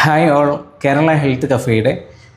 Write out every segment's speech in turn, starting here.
Hi all Kerala health കഫേയുടെ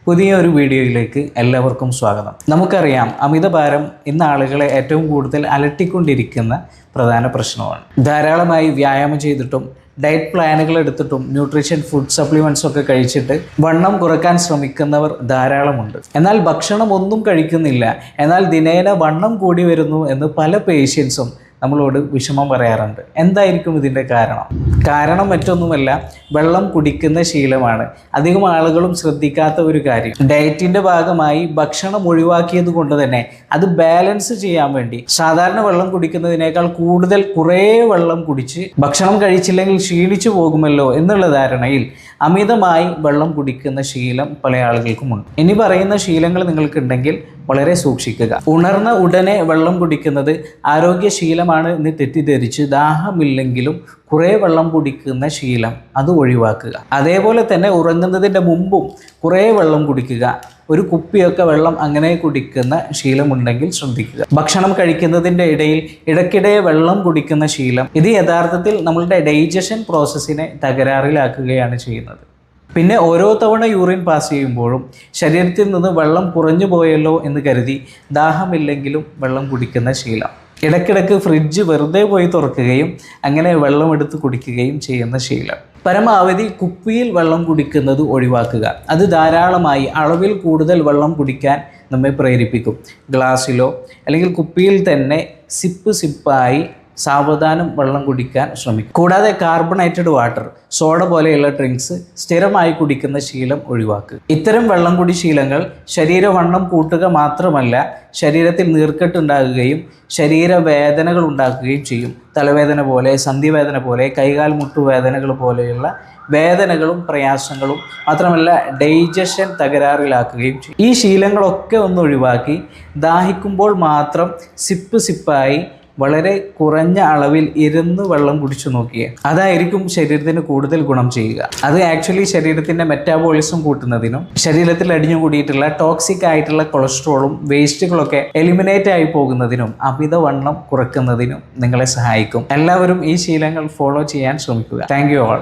പുതിയ ഒരു വീഡിയോയിലേക്ക് എല്ലാവർക്കും സ്വാഗതം. നമുക്കറിയാം അമിതഭാരം ഇന്ന് ആളുകളെ ഏറ്റവും കൂടുതൽ അലട്ടിക്കൊണ്ടിരിക്കുന്ന പ്രധാന പ്രശ്നമാണ്. ധാരാളമായി വ്യായാമം ചെയ്തിട്ടും ഡയറ്റ് പ്ലാനുകൾ എടുത്തിട്ടും ന്യൂട്രീഷൻ ഫുഡ് സപ്ലിമെന്റ്സ് ഒക്കെ കഴിച്ചിട്ട് വണ്ണം കുറയ്ക്കാൻ ശ്രമിക്കുന്നവർ ധാരാളമുണ്ട്. എന്നാൽ ഭക്ഷണം ഒന്നും കഴിക്കുന്നില്ല. എന്നാൽ ദിനേന വണ്ണം കൂടി വരുന്നു എന്ന് പല പേഷ്യൻസും നമ്മളോട് വിഷമം പറയാറുണ്ട്. എന്തായിരിക്കും ഇതിന്റെ കാരണം? കാരണം മറ്റൊന്നുമല്ല വെള്ളം കുടിക്കുന്ന ശീലമാണ്. അധികം ആളുകളും ശ്രദ്ധിക്കാത്ത ഒരു കാര്യം. ഡയറ്റിന്റെ ഭാഗമായി ഭക്ഷണം ഒഴിവാക്കിയത് കൊണ്ട് തന്നെ അത് ബാലൻസ് ചെയ്യാൻ വേണ്ടി സാധാരണ വെള്ളം കുടിക്കുന്നതിനേക്കാൾ കൂടുതൽ കുറേ വെള്ളം കുടിച്ച് ഭക്ഷണം കഴിച്ചില്ലെങ്കിൽ ക്ഷീണിച്ചു പോകുമല്ലോ എന്നുള്ള ധാരണയിൽ അമിതമായി വെള്ളം കുടിക്കുന്ന ശീലം പല ആളുകൾക്കുമുണ്ട് ഇനി പറയുന്ന ശീലങ്ങൾ നിങ്ങൾക്കുണ്ടെങ്കിൽ വളരെ സൂക്ഷിക്കുക. ഉണർന്ന ഉടനെ വെള്ളം കുടിക്കുന്നത് ആരോഗ്യശീലമാണ് എന്ന് തെറ്റിദ്ധരിച്ച് ദാഹമില്ലെങ്കിലും കുറേ വെള്ളം കുടിക്കുന്ന ശീലം അത് ഒഴിവാക്കുക. അതേപോലെ തന്നെ ഉറങ്ങുന്നതിന്റെ മുമ്പും കുറേ വെള്ളം കുടിക്കുക. ഒരു കുപ്പിയൊക്കെ വെള്ളം അങ്ങനെ കുടിക്കുന്ന ശീലമുണ്ടെങ്കിൽ ശ്രദ്ധിക്കുക. ഭക്ഷണം കഴിക്കുന്നതിന്റെ ഇടയിൽ ഇടയ്ക്കിടെ വെള്ളം കുടിക്കുന്ന ശീലം ഇത് യഥാർത്ഥത്തിൽ നമ്മളുടെ ഡൈജഷൻ പ്രോസസ്സിനെ തകരാറിലാക്കുകയാണ് ചെയ്യുന്നത്. പിന്നെ ഓരോ തവണ യൂറിൻ പാസ് ചെയ്യുമ്പോഴും ശരീരത്തിൽ നിന്ന് വെള്ളം കുറഞ്ഞു പോയല്ലോ എന്ന് കരുതി ദാഹമില്ലെങ്കിലും വെള്ളം കുടിക്കുന്ന ശീലം. ഇടയ്ക്കിടയ്ക്ക് ഫ്രിഡ്ജ് വെറുതെ പോയി തുറക്കുകയും അങ്ങനെ വെള്ളം എടുത്ത് കുടിക്കുകയും ചെയ്യുന്ന ശീലം. പരമാവധി കുപ്പിയിൽ വെള്ളം കുടിക്കുന്നത് ഒഴിവാക്കുക. അത് ധാരാളമായി അളവിൽ കൂടുതൽ വെള്ളം കുടിക്കാൻ നമ്മെ പ്രേരിപ്പിക്കും. ഗ്ലാസ്സിലോ അല്ലെങ്കിൽ കുപ്പിയിൽ തന്നെ സിപ്പ് സിപ്പായി സാവധാനം വെള്ളം കുടിക്കാൻ ശ്രമിക്കും. കൂടാതെ കാർബണേറ്റഡ് വാട്ടർ സോഡ പോലെയുള്ള ഡ്രിങ്ക്സ് സ്ഥിരമായി കുടിക്കുന്ന ശീലം ഒഴിവാക്കുക. ഇത്തരം വെള്ളം കുടി ശീലങ്ങൾ ശരീരവണ്ണം കൂട്ടുക മാത്രമല്ല ശരീരത്തിൽ നീർക്കെട്ടുണ്ടാകുകയും ശരീരവേദനകൾ ഉണ്ടാക്കുകയും ചെയ്യും. തലവേദന പോലെ സന്ധിവേദന പോലെ കൈകാൽ മുട്ടുവേദനകൾ പോലെയുള്ള വേദനകളും പ്രയാസങ്ങളും മാത്രമല്ല ഡൈജഷൻ തകരാറിലാക്കുകയും ചെയ്യും. ഈ ശീലങ്ങളൊക്കെ ഒന്ന് ഒഴിവാക്കി ദാഹിക്കുമ്പോൾ മാത്രം സിപ്പ് സിപ്പായി വളരെ കുറഞ്ഞ അളവിൽ ഇരുന്ന് വെള്ളം കുടിച്ചു നോക്കിയേ. അതായിരിക്കും ശരീരത്തിന് കൂടുതൽ ഗുണം ചെയ്യുക. അത് ആക്ച്വലി ശരീരത്തിന്റെ മെറ്റാബോളിസം കൂട്ടുന്നതിനും ശരീരത്തിൽ അടിഞ്ഞു അടിഞ്ഞുകൂടിയിട്ടുള്ള ടോക്സിക് ആയിട്ടുള്ള കൊളസ്ട്രോളും വേസ്റ്റുകളൊക്കെ എലിമിനേറ്റ് ആയി പോകുന്നതിനും അമിതവണ്ണം കുറയ്ക്കുന്നതിനും നിങ്ങളെ സഹായിക്കും. എല്ലാവരും ഈ ശീലങ്ങൾ ഫോളോ ചെയ്യാൻ ശ്രമിക്കുക. Thank you all